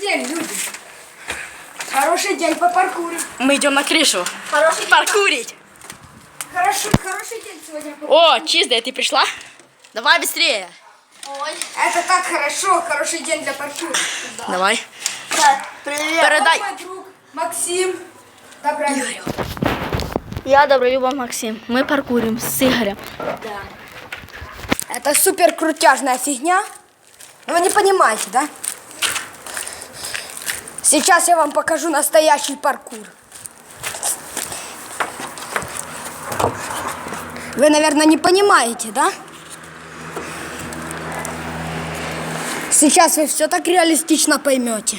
День, люди. Хороший день по паркуру. Мы идем на крышу. Хороший Паркурить. Хороший, хороший день сегодня. по- О, чистая, ты пришла? Давай быстрее. Ой. Это так хорошо. Хороший день для паркура. Давай. Так, привет. Передай. Мой друг Максим. Добрый. Я Добролюба Максим. Мы паркурим с Игорем. Это супер крутяжная фигня. Но вы не понимаете, да? Сейчас я вам покажу настоящий паркур. Вы, наверное, не понимаете, да? Сейчас вы все так реалистично поймете.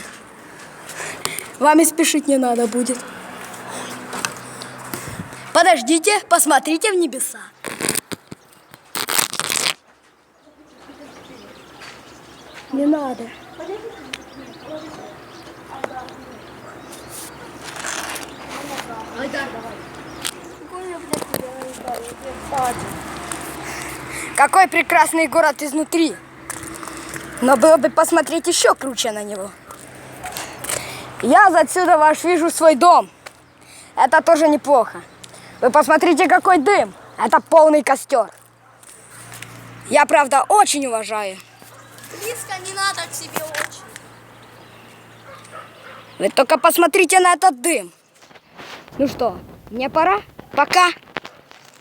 Вам и спешить не надо будет. Подождите, посмотрите в небеса. Не надо. Какой прекрасный город изнутри. Но было бы посмотреть еще круче на него. Я отсюда ваш вижу свой дом. Это тоже неплохо. Вы посмотрите, какой дым. Это полный костер. Я, правда, очень уважаю. Близко не надо к себе очень. Вы только посмотрите на этот дым. Ну что, мне пора? Пока.